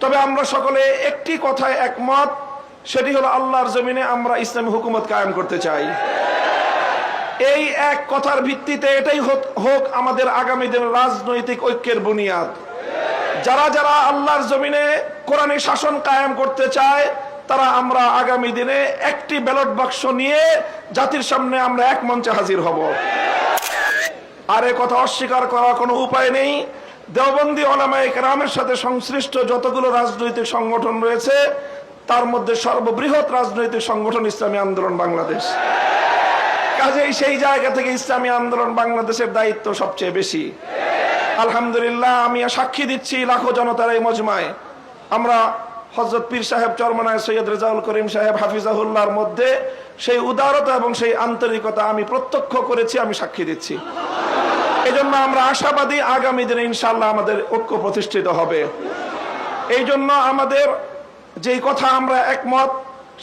তবে আমরা সকলে একটি কথায় একমত, সেটি হলো আল্লাহর জমিনে আমরা ইসলামী হুকুমত কায়েম করতে চাই। এই এক কথার ভিত্তিতে এটাই হোক- আমাদের আগামী দিনের রাজনৈতিক ঐক্যের বুনিয়াদ। যারা যারা আল্লাহর জমিনে কোরআনে শাসন কায়েম করতে চায়, তারা আমরা আগামী দিনে একটি ব্যালট বাক্স নিয়ে জাতির সামনে আমরা এক মঞ্চে হাজির হব। আর এ কথা অস্বীকার করার কোনো উপায় নেই। দেওবন্দি ওলামায়ে কেরামের সাথে সংশ্লিষ্ট যতগুলো রাজনৈতিক সংগঠন রয়েছে, তার মধ্যে সর্ববৃহৎ রাজনৈতিক সংগঠন ইসলামী আন্দোলন বাংলাদেশ। কাজেই সেই জায়গা থেকে ইসলামী আন্দোলন বাংলাদেশের দায়িত্ব সবচেয়ে বেশি। আলহামদুলিল্লাহ, আমি সাক্ষী দিচ্ছি লাখো জনতার এই মজমায়। আমরা হজরত পীর সাহেব চরমনায় সৈয়দ রেজাউল করিম সাহেব হাফিজাহুল্লাহর মধ্যে সেই উদারতা এবং সেই আন্তরিকতা আমি প্রত্যক্ষ করেছি, আমি সাক্ষী দিচ্ছি। এই জন্য আমরা আশাবাদী আগামী দিনে ইনশাল্লাহ আমাদের ঐক্য প্রতিষ্ঠিত হবে। এই জন্য আমাদের যেই কথা আমরা একমত,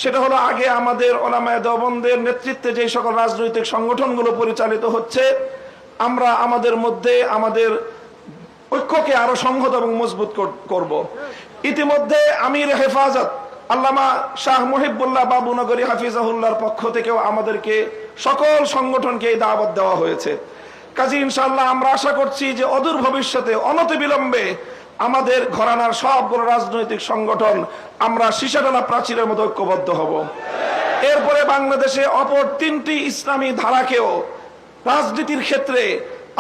সেটা হলো আগে আমাদের ওলামায় দবন্দের নেতৃত্বে যে সকল রাজনৈতিক সংগঠনগুলো পরিচালিত হচ্ছে, আমরা আমাদের মধ্যে আমাদের ঐক্যকে আরও সংহত এবং মজবুত করব। ইতিমধ্যে আমির হেফাজত আল্লামা শাহ মুহিবুল্লাহ বাবুনগরী হাফিজাহুল্লাহর পক্ষ থেকেও আমাদেরকে সকল সংগঠনকে এই দাওয়াত দেওয়া হয়েছে। কাজী ইনশাল্লাহ আমরা আশা করছি যে অদূর ভবিষ্যতে অনতিবিলম্বে আমাদের ঘরানার সবগুলো রাজনৈতিক সংগঠন আমরা সীসাডালা প্রাচীরের মতো ঐক্যবদ্ধ হব। এরপরে বাংলাদেশে অপর তিনটি ইসলামী ধারাকেও রাজনীতির ক্ষেত্রে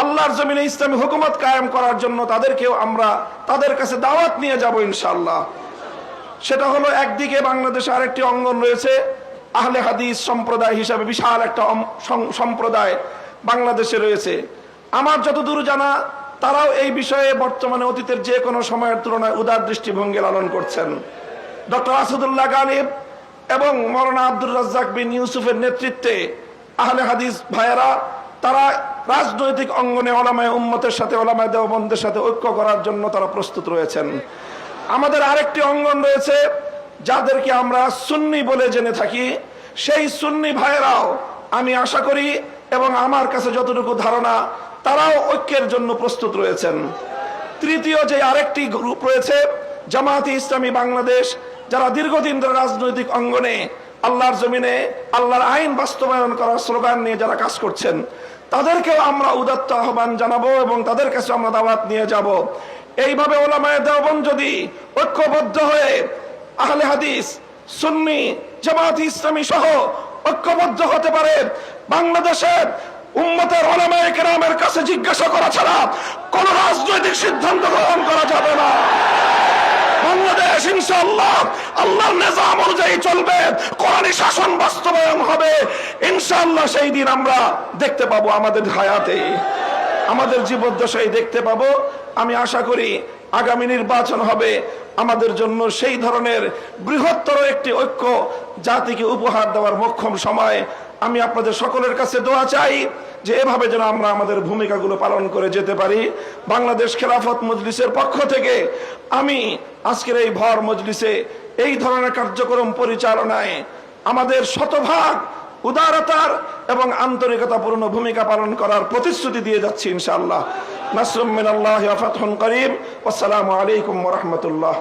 আল্লাহর জমিনে ইসলামী হুকুমত কায়েম করার জন্য তাদেরকেও আমরা তাদের কাছে দাওয়াত নিয়ে যাব ইনশাল্লাহ সেটা হলো একদিকে বাংলাদেশে আরেকটি অঙ্গন রয়েছে, আহলে হাদিস সম্প্রদায় হিসাবে বিশাল একটা সম্প্রদায়। বাংলাদেশে রয়েছে। আমার যতদূর জানা, তারাও এই বিষয়ে বর্তমানে অতীতের যে কোনো সময়ের তুলনায় উদার দৃষ্টিভঙ্গি লালন করছেন। ডক্টর আসাদুল্লাহ গালিব এবং মৌলানা আব্দুর রাজ্জাক বিন ইউসুফের নেতৃত্বে আহলে হাদিস ভাইয়েরা, তারা রাজনৈতিক অঙ্গনে ওলামায় উম্মতের সাথে, ওলামায় দেওবন্দের সাথে ঐক্য করার জন্য তারা প্রস্তুত রয়েছেন। আমাদের আরেকটি অঙ্গন রয়েছে, যাদেরকে আমরা সুন্নি বলে জেনে থাকি। সেই সুন্নি ভাইয়েরাও, আমি আশা করি এবং আমার কাছে যতটুকু ধারণা, তারাও ঐক্যের জন্য প্রস্তুত রয়েছেন। তৃতীয় যে আরেকটি গ্রুপ রয়েছে, জামায়াতে ইসলামী বাংলাদেশ, যারা দীর্ঘদিন ধরে রাজনৈতিক অঙ্গনে আল্লাহর জমিনে, আল্লাহর আইন বাস্তবায়ন করার স্লোগান নিয়ে যারা কাজ করছেন, তাদেরকেও আমরা উদাত্ত আহ্বান জানাব এবং তাদের কাছে আমরা দাওয়াত নিয়ে যাব। এইভাবে ওলামায় দেওবন যদি ঐক্যবদ্ধ হয়ে আহলে হাদিস সুন্নি জামাত ইসলামী সহ ঐক্যবদ্ধ হতে পারে। বাংলাদেশের উম্মতের কেরামের কাছে জিজ্ঞাসা করা ছাড়া কোন রাজনৈতিক সিদ্ধান্ত গ্রহণ করা যাবে না। বাংলাদেশ, ইনশাআল্লাহ, আল্লাহর নিজাম অনুযায়ী চলবে। শাসন বাস্তবায়ন হবে। ইনশাআল্লাহ সেই দিন আমরা দেখতে পাবো আমাদের হায়াতে। আমাদের জীবদ্দশায় দেখতে পাবো। আমি আশা করি আগামী নির্বাচন হবে। আমাদের জন্য সেই ধরনের বৃহত্তর একটি ঐক্য জাতিকে উপহার দেওয়ার মক্ষম সময়। আমি আপনাদের সকলের কাছে দোয়া চাই যে এভাবে যেন আমরা আমাদের ভূমিকাগুলো পালন করে যেতে পারি। বাংলাদেশ খেলাফত মজলিসের পক্ষ থেকে আমি আজকের এই ভর মজলিসে এই ধরনের কার্যক্রম পরিচালনায় আমাদের শতভাগ উদারতার এবং আন্তরিকতাপূর্ণ ভূমিকা পালন করার প্রতিশ্রুতি দিয়ে যাচ্ছি ইনশাআল্লাহ। নাসরুম মিনাল্লাহি ফাতহুন করিম। আসসালামু আলাইকুম ওয়া রাহমাতুল্লাহ।